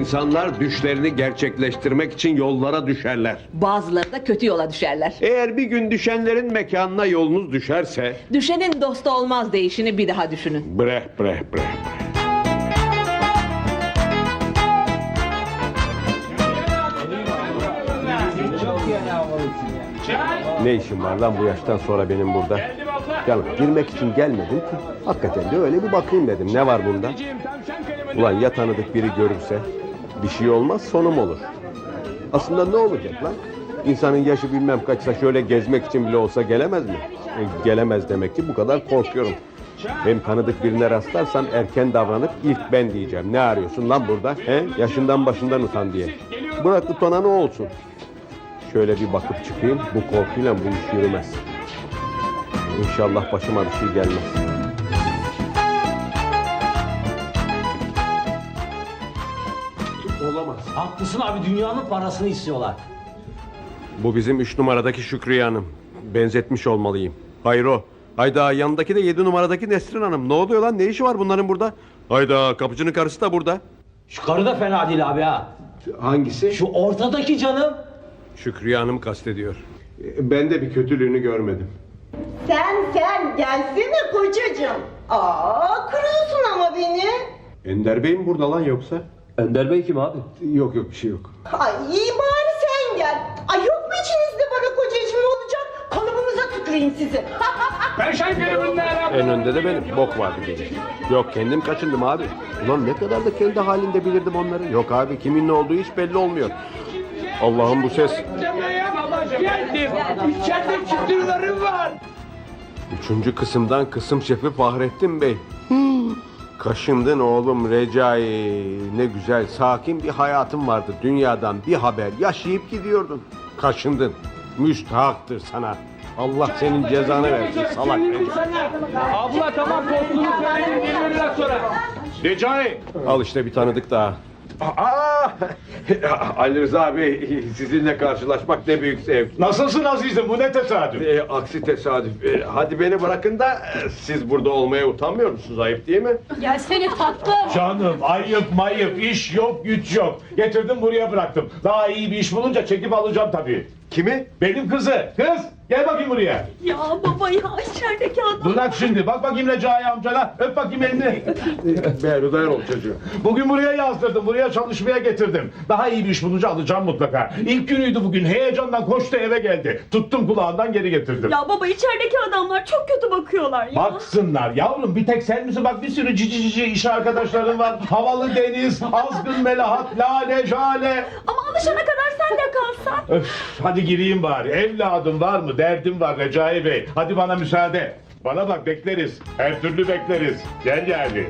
İnsanlar düşlerini gerçekleştirmek için yollara düşerler. Bazıları da kötü yola düşerler. Eğer bir gün düşenlerin mekanına yolunuz düşerse... Düşenin dostu olmaz değişini bir daha düşünün. Bre bre bre. Ne işim var lan bu yaştan sonra benim burada? Canım girmek için gelmedim ki. Hakikaten de öyle bir bakayım dedim. Ne var bunda? Ulan ya tanıdık biri görürse? Bir şey olmaz sonum olur. Aslında ne olacak lan? İnsanın yaşı bilmem kaçsa şöyle gezmek için bile olsa gelemez mi? E, gelemez demek ki bu kadar korkuyorum. Hem tanıdık birine rastlarsam erken davranıp ilk ben diyeceğim. Ne arıyorsun lan burada? He? Yaşından başından utan diye. Bırak utana ne olsun? Şöyle bir bakıp çıkayım. Bu korkuyla bu iş yürümez. İnşallah başıma bir şey gelmez. Olamaz. Haklısın abi dünyanın parasını istiyorlar. Bu bizim üç numaradaki Şükriye Hanım. Benzetmiş olmalıyım. Hayır o. Hayda yanındaki de yedi numaradaki Nesrin Hanım. Ne oluyor lan? Ne işi var bunların burada? Hayda kapıcının karısı da burada. Şu karı da fena değil abi ha. Hangisi? Şu ortadaki canım. Şükriye Hanım kastediyor. Ben de bir kötülüğünü görmedim. Sen sen gelsene kocacığım. Aa kırıyorsun ama beni. Ender Bey mi burada lan yoksa? Önder Bey kim abi? Yok yok bir şey yok. Ay iyi bari sen gel. Ay yok mu içinizde bana kocacığım olacak? Kalıbınıza tüküreyim sizi. En önde de benim. Bok vardı gece. Yok kendim kaçındım abi. Ulan ne kadar da kendi halinde bilirdim onları. Yok abi kimin ne olduğu hiç belli olmuyor. Allah'ım bu ses. İçeride çıtırlarım var. Üçüncü kısımdan kısım şefi Fahrettin Bey. Kaşındın oğlum Recai. Ne güzel sakin bir hayatın vardı. Dünyadan bir haber yaşayıp gidiyordun. Kaşındın. Müstahaktır sana. Allah senin cezanı versin salak Recai. Abla tamam tostunu söyledim geliyor biraz sonra. Recai. Al işte bir tanıdık daha. Aa, Ali Rıza abi sizinle karşılaşmak ne büyük zevk. Nasılsın azizim bu ne tesadüf? Ee, aksi tesadüf. Ee, hadi beni bırakın da e, siz burada olmaya utanmıyor musunuz? Ayıp değil mi? Gelsene tatlım. Canım ayıp mayıp iş yok güç yok. Getirdim buraya bıraktım. Daha iyi bir iş bulunca çekip alacağım tabii. Kimi? Benim kızı. Kız gel bakayım buraya. Ya baba ya içerideki adam. Bırak şimdi bak bakayım Recai amcana. Öp bakayım elini. Berhudar ol çocuğu. Bugün buraya yazdırdım. Buraya çalışmaya getirdim. Daha iyi bir iş bulunca alacağım mutlaka. İlk günüydü bugün. Heyecandan koştu eve geldi. Tuttum kulağından geri getirdim. Ya baba içerideki adamlar çok kötü bakıyorlar ya. Baksınlar yavrum bir tek sen misin? Bak bir sürü cici cici iş arkadaşların var. Havalı Deniz, Azgın Melahat, Lale, Jale. Ama alışana kadar sen de kalsan. Öf, hadi gireyim bari. Evladım var mı? Derdim var Recai Bey. Hadi bana müsaade. Bana bak bekleriz. Her türlü bekleriz. Gel yani.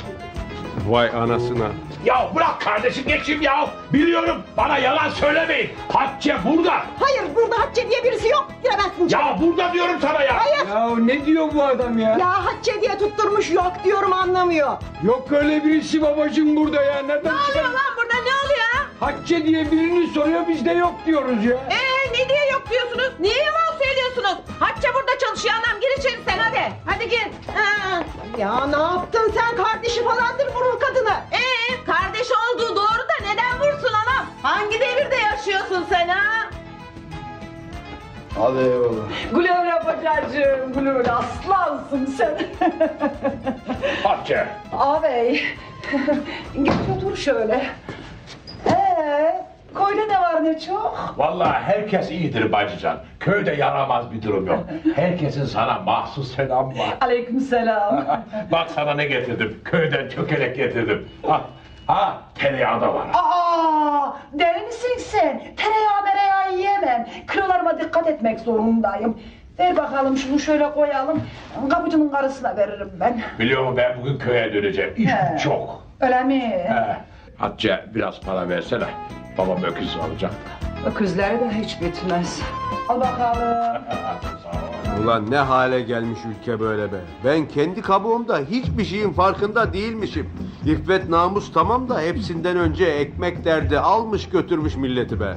Vay anasına. Ya bırak kardeşim geçeyim ya. Biliyorum bana yalan söylemeyin. Hatice burada. Hayır burada Hatice diye birisi yok. Giremezsin. içeri. Ya burada diyorum sana ya. Hayır. Ya ne diyor bu adam ya? Ya Hatice diye tutturmuş yok diyorum anlamıyor. Yok öyle birisi babacığım burada ya. Nereden çıkar? lan burada ne oluyor? Hatice diye birini soruyor biz de yok diyoruz ya. Ee ne diye yok diyorsunuz? Niye yalan söylüyorsunuz? Hatice burada çalışıyor anam gir içeri sen hadi. Hadi gir. Ha. Ya ne yaptın sen kardeşi falandır vurur kadını. Ee kardeş olduğu doğru da neden vursun anam? Hangi devirde yaşıyorsun sen ha? Hadi eyvallah. Gülüyor bacacığım, gülüyor aslansın sen. Hatice. Ağabey, geç otur şöyle. Koyda ne var ne çok? Vallahi herkes iyidir bacıcan. Köyde yaramaz bir durum yok. Herkesin sana mahsus selam var. Aleykümselam. Bak sana ne getirdim. Köyden çökelek getirdim. Ha, ha tereyağı da var. Aa, deli misin sen? Tereyağı mereyağı yiyemem. Kilolarıma dikkat etmek zorundayım. Ver bakalım şunu şöyle koyalım. Kapıcının karısına veririm ben. Biliyor musun ben bugün köye döneceğim. İş He. çok. Öyle mi? He. Hatice biraz para versene. Babam öküz alacak. Öküzleri de hiç bitmez. Al bakalım. Ulan ne hale gelmiş ülke böyle be. Ben kendi kabuğumda hiçbir şeyin farkında değilmişim. İffet namus tamam da hepsinden önce ekmek derdi almış götürmüş milleti be.